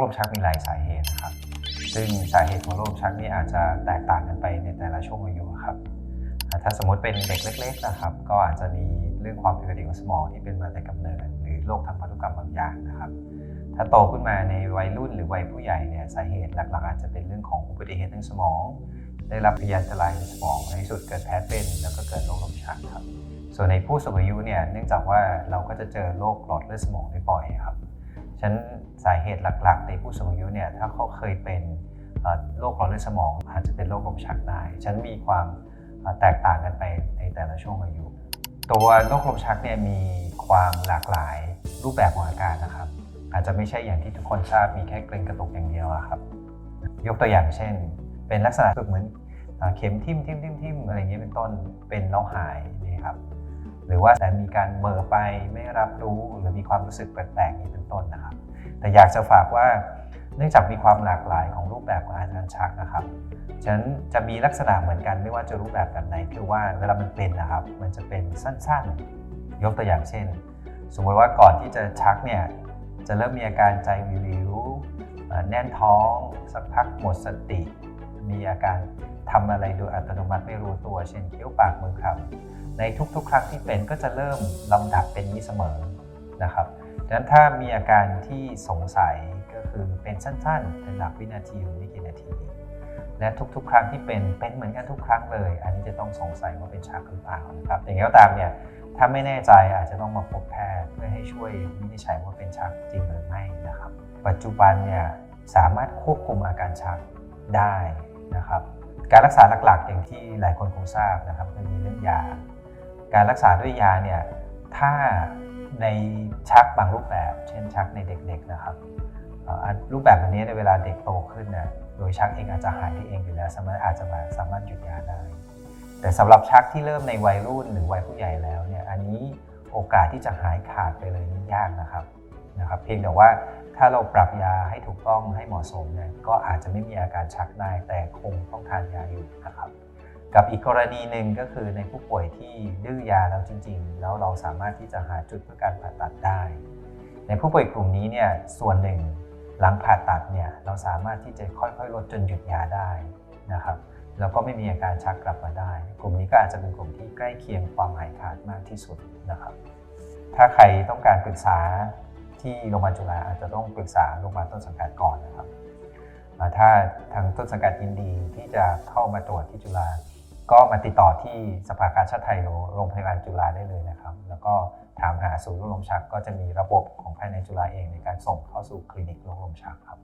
โรคชักมีหลายสาเหตุนะครับ ซึ่งสาเหตุของโรคชักนี่อาจจะแตกต่างกันไปในแต่ละช่วงอายุครับ ถ้าสมมติเป็นเด็กเล็กๆนะครับ ก็อาจจะมีเรื่องความผิดปกติของสมองที่เป็นมาแต่กำเนิด หรือโรคทางพันธุกรรมบางอย่างนะครับ ถ้าโตขึ้นมาในวัยรุ่นหรือวัยผู้ใหญ่เนี่ยสาเหตุหลักๆ อาจจะเป็นเรื่องของอุบัติเหตุทางสมอง ได้รับพยานอันตรายในสมองในที่สุดเกิดแพ้เป็น แล้วก็เกิดโรคลมชักครับ ส่วนในผู้สูงอายุเนี่ยเนื่องจากว่าเราก็จะเจอโรคหลอดเลือดสมองได้บ่อยครับ ฉะนั้นสาเหตุหลักๆ ในผู้สูงอายุเนี่ยถ้าเขาเคยเป็นโรคหลอดเลือดสมองอาจจะเป็นโรคลมชักได้ฉะนั้นมีความแตกต่างกันไปในแต่ละช่วงอายุ ตัวโรคลมชักเนี่ยมีความหลากหลายรูปแบบของอาการนะครับ อาจจะไม่ใช่อย่างที่ทุกคนทราบมีแค่เกร็งกระตุกอย่างเดียวครับ ยกตัวอย่างเช่น เป็นลักษณะเหมือนเข็มทิ่มทิ่มทิ่มทิ่มอะไรอย่างเงี้ยเป็นต้นเป็นแล้วหาย หรือว่าแต่มีการเบลอไปไม่รับรู้หรือมีความรู้สึกแปลกๆนี้เป็นต้นนะครับ แต่อยากจะฝากว่าเนื่องจากมีความหลากหลายของรูปแบบของอาการชักนะครับฉะนั้นจะมีลักษณะเหมือนกันไม่ว่าจะรูปแบบแบบไหนคือว่าเวลามันเป็นนะครับ มันจะเป็นสั้นๆ ยกตัวอย่างเช่น สมมติว่าก่อนที่จะชักเนี่ยจะเริ่มมีอาการใจวิวแน่นท้อง สักพักหมดสติ มีอาการ ทำอะไรโดยอัตโนมัติไม่รู้ตัว เช่นเคี้ยวปากมือคำในทุกๆ ครั้งที่เป็นก็จะเริ่มลำดับเป็นนี้เสมอนะครับดังนั้นถ้ามีอาการที่สงสัยก็คือเป็นสั้นๆ เป็นหลักวินาทีหรือไม่กี่นาที และทุกๆ ครั้งที่เป็นเป็นเหมือนกันทุกครั้งเลย อันนี้จะต้องสงสัยว่าเป็นชักหรือเปล่านะครับอย่างไรก็ตามเนี่ยถ้าไม่แน่ใจอาจจะต้องมาพบแพทย์เพื่อให้ช่วยวินิจฉัยว่าเป็นชักจริงหรือไม่นะครับ ปัจจุบันเนี่ยสามารถควบคุมอาการชักได้นะครับ การรักษาหลักๆ อย่างที่หลายคนคงทราบนะครับก็มีเรื่องยา การรักษาด้วยยาเนี่ยถ้าในชักบางรูปแบบ เช่นชักในเด็กๆนะครับรูปแบบแบบนี้ในเวลาเด็กโตขึ้นนี่ยโดยชักเองอาจจะหายได้เองอยู่แล้วสามารถอาจจะมาสามารถหยุดยาได้ แต่สำหรับชักที่เริ่มในวัยรุ่นหรือวัยผู้ใหญ่แล้วเนี่ยอันนี้โอกาสที่จะหายขาดไปเลยนี่ยากนะครับนะครับ เพียงแต่ว่า ถ้าเราปรับยาให้ถูกต้องให้เหมาะสมเนี่ยก็อาจจะไม่มีอาการชักได้แต่คงต้องทานยาอยู่นะครับกับอีกกรณีหนึ่งก็คือในผู้ป่วยที่ดื้อยาแล้วจริง ๆ แล้วเราสามารถที่จะหาจุดเพื่อการผ่าตัดได้ ในผู้ป่วยกลุ่มนี้เนี่ยส่วนหนึ่งหลังผ่าตัดเนี่ยเราสามารถที่จะค่อยๆ ลดจนหยุดยาได้นะครับแล้วก็ไม่มีอาการชักกลับมาได้ กลุ่มนี้ก็อาจจะเป็นกลุ่มที่ใกล้เคียงความหายขาดมากที่สุดนะครับ ถ้าใครต้องการปรึกษา ที่โรงพยาบาลจุฬาอาจจะต้องปรึกษาโรงพยาบาลต้นสังกัดก่อนนะครับถ้าทางต้นสังกัดยินดีที่จะเข้ามาตรวจที่จุฬาก็มาติดต่อที่สภากาชาติไทยโรงพยาบาลจุฬาได้เลยนะครับ แล้วก็ถามหาศูนย์โรคลมชักก็จะมีระบบของภายในจุฬาเองในการส่งเข้าสู่คลินิกโรคลมชักครับ